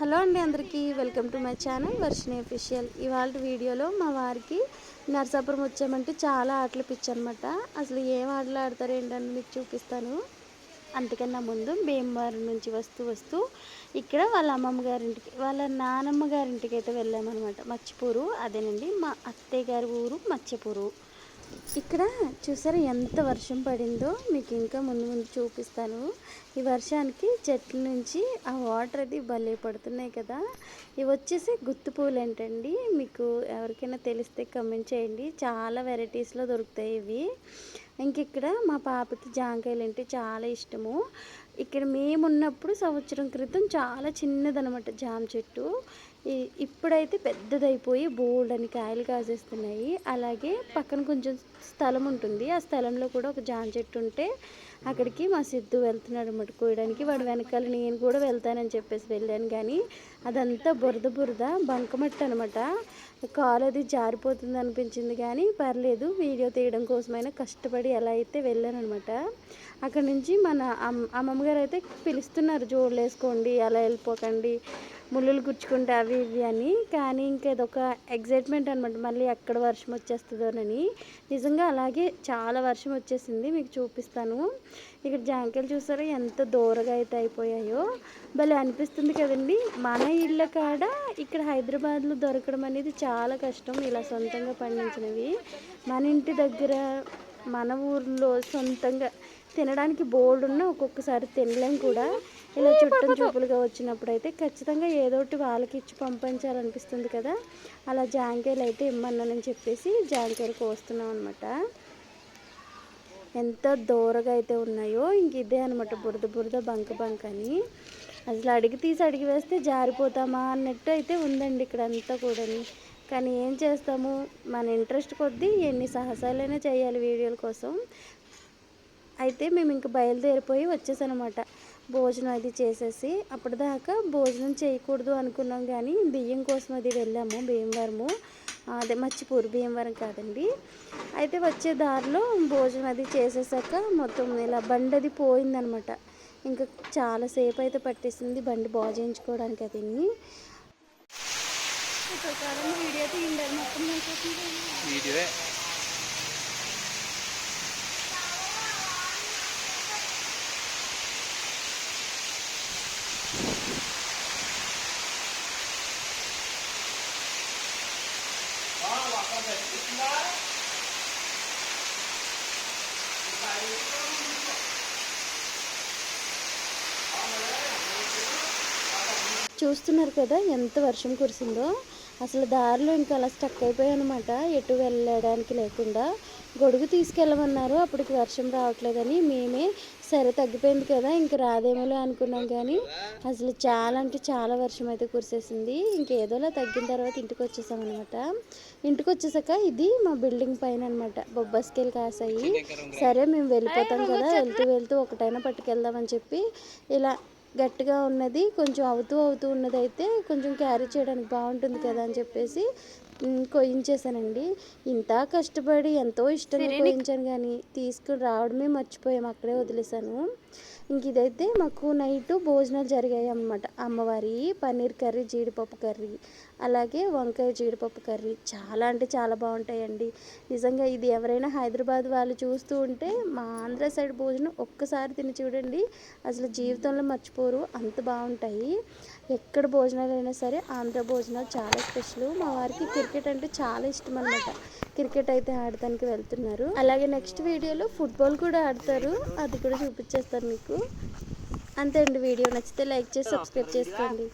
Hello అండి అందరికీ welcome to my channel Varshini official. ఇవాళ వీడియోలో మా వారికి నరసాపురం వచ్చామంటే చాలా ఆటలు పిచ్చనమాట అసలు ఏం ఆటలు ఆడతారు ఏంటని మీకు చూపిస్తాను. అంతకన్నా ముందు భీమవరం నుంచి వస్తూ వస్తూ ఇక్కడ వాళ్ళ అమ్మమ్మ గారింటికి వాళ్ళ నానమ్మ గారింటికి అయితే వెళ్ళామన్నమాట. మచ్చిపూరు అదేనండి మా అత్తయ్య గారి ఊరు మచ్చపూరు. ఇక్కడ చూసారా ఎంత వర్షం పడిందో? మీకు ఇంకా ముందు ముందు చూపిస్తాను. ఈ వర్షానికి చెట్ల నుంచి ఆ వాటర్ అది భలే పడుతున్నాయి కదా. ఇవి వచ్చేసి గుత్తి పూలు ఏంటండి మీకు ఎవరికైనా తెలిస్తే కమెంట్ చేయండి. చాలా వెరైటీస్లో దొరుకుతాయి ఇవి. ఇంక ఇక్కడ మా పాపకి జాంకాయలు అంటే చాలా ఇష్టము. ఇక్కడ మేము ఉన్నప్పుడు సంవత్సరం క్రితం చాలా చిన్నదనమాట జామ చెట్టు. ఇప్పుడైతే పెద్దదైపోయి బోల్డ్ అని కాయలు కాసేస్తున్నాయి. అలాగే పక్కన కొంచెం స్థలం ఉంటుంది. ఆ స్థలంలో కూడా ఒక జామ చెట్టు ఉంటే అక్కడికి మా సిద్ధు వెళ్తున్నాడు అనమాట కోయడానికి. వాడు వెనకాల నేను కూడా వెళ్తానని చెప్పేసి వెళ్ళాను. కానీ అదంతా బురద బురద బంకమట్టి అనమాట కాలు అది జారిపోతుంది అనిపించింది కానీ పర్లేదు. వీడియో తీయడం కోసమైనా కష్టపడి ఎలా అయితే వెళ్ళానమాట అక్కడ నుంచి మన అమ్మమ్మ గారు అయితే పిలుస్తున్నారు జోడులు వేసుకోండి అలా వెళ్ళిపోకండి ముళ్ళులు గుచ్చుకుంటే అవి ఇవి అని. కానీ ఇంకా ఇదొక ఎగ్జైట్మెంట్ అనమాట మళ్ళీ ఎక్కడ వర్షం వచ్చేస్తుందోనని. నిజంగా అలాగే చాలా వర్షం వచ్చేసింది మీకు చూపిస్తాను. ఇక్కడ జాంకాయలు చూసారా ఎంత దూరగా అయితే అయిపోయాయో. భలే అనిపిస్తుంది కదండి. మన ఇళ్ళ కాడ ఇక్కడ హైదరాబాద్లో దొరకడం అనేది చాలా కష్టం ఇలా సొంతంగా పండించినవి. మన ఇంటి దగ్గర మన ఊర్లో సొంతంగా తినడానికి బోల్డ్ ఉన్న ఒక్కొక్కసారి తినలేం కూడా. ఇలా చుట్టం చూపులుగా వచ్చినప్పుడు అయితే ఖచ్చితంగా ఏదో ఒకటి వాళ్ళకి ఇచ్చి పంపించాలనిపిస్తుంది కదా. అలా జాంకాయలు అయితే ఇమ్మన్నానని చెప్పేసి జాంకాయలు కోస్తున్నాం అనమాట ఎంత దూరగా అయితే ఉన్నాయో ఇంక ఇదే అనమాట బురద బురద బంక బంక అని. అసలు అడిగి తీసి అడిగి వేస్తే జారిపోతామా అన్నట్టు అయితే ఉందండి ఇక్కడ అంతా కూడా కానీ ఏం చేస్తాము? మన ఇంట్రెస్ట్ కొద్దీ ఎన్ని సాహసాలైనా చేయాలి వీడియోల కోసం. అయితే మేము ఇంక బయలుదేరిపోయి వచ్చేసానమాట. భోజనం అది చేసేసి అప్పటిదాకా భోజనం చేయకూడదు అనుకున్నాం కానీ బియ్యం కోసం అది వెళ్ళాము భీమవరము. అదే మర్చిపోరు భీమవరం కాదండి. అయితే వచ్చే దారిలో భోజనం అది చేసేసాక మొత్తం ఇలా బండి అది పోయిందనమాట. ఇంకా చాలాసేపు అయితే పట్టేసింది బండి బాగు చేయించుకోవడానికి అది వీడియో వీడియో eh. చూస్తున్నారు కదా ఎంత వర్షం కురిసిందో. అసలు దారిలో ఇంకా అలా స్టక్ అయిపోయాయి అనమాట ఎటు వెళ్ళడానికి లేకుండా. గొడుగు తీసుకెళ్ళమన్నారు. అప్పటికి వర్షం రావట్లేదని మేమే సరే తగ్గిపోయింది కదా ఇంక రాదేమోలే అనుకున్నాం కానీ అసలు చాలా అంటే చాలా వర్షం అయితే కురిసేసింది. ఇంకేదోలా తగ్గిన తర్వాత ఇంటికి వచ్చేసాం అనమాట ఇంటికి వచ్చేసాక ఇది మా బిల్డింగ్ పైన అనమాట బొబ్బస్కేలు కాసాయి. సరే మేము వెళ్ళిపోతాం కదా వెళ్తూ వెళ్తూ ఒకటైనా పట్టుకెళ్దామని చెప్పి ఇలా గట్టిగా ఉన్నది కొంచెం అవుతూ అవుతూ ఉన్నదైతే కొంచెం క్యారీ చేయడానికి బాగుంటుంది కదా అని చెప్పేసి కోయించేసానండి ఇంత కష్టపడి ఎంతో ఇష్టంగా కోయించాను కానీ తీసుకుని రావడమే మర్చిపోయాము అక్కడే వదిలేసాను ఇంక ఇదైతే మాకు నైట్ భోజనాలు జరిగాయి అన్నమాట అమ్మవారి పన్నీర్ కర్రీ జీడిపప్పు కర్రీ అలాగే వంకాయ జీడిపప్పు కర్రీ. చాలా అంటే చాలా బాగుంటాయండి. నిజంగా ఇది ఎవరైనా హైదరాబాద్ వాళ్ళు చూస్తూ ఉంటే మా ఆంధ్ర సైడ్ భోజనం ఒక్కసారి తిని చూడండి. అసలు జీవితంలో మర్చిపోరు అంత బాగుంటాయి. ఎక్కడ భోజనాలు అయినా సరే ఆంధ్ర భోజనాలు చాలా స్పెషల్. మా వారికి క్రికెట్ అంటే చాలా ఇష్టం అనమాట క్రికెట్ అయితే ఆడటానికి వెళ్తున్నారు. అలాగే నెక్స్ట్ వీడియోలో ఫుట్బాల్ కూడా ఆడతారు. అది కూడా చూపించేస్తాను మీకు. అంతే అండి. వీడియో నచ్చితే లైక్ చేసి సబ్స్క్రైబ్ చేసుకోండి.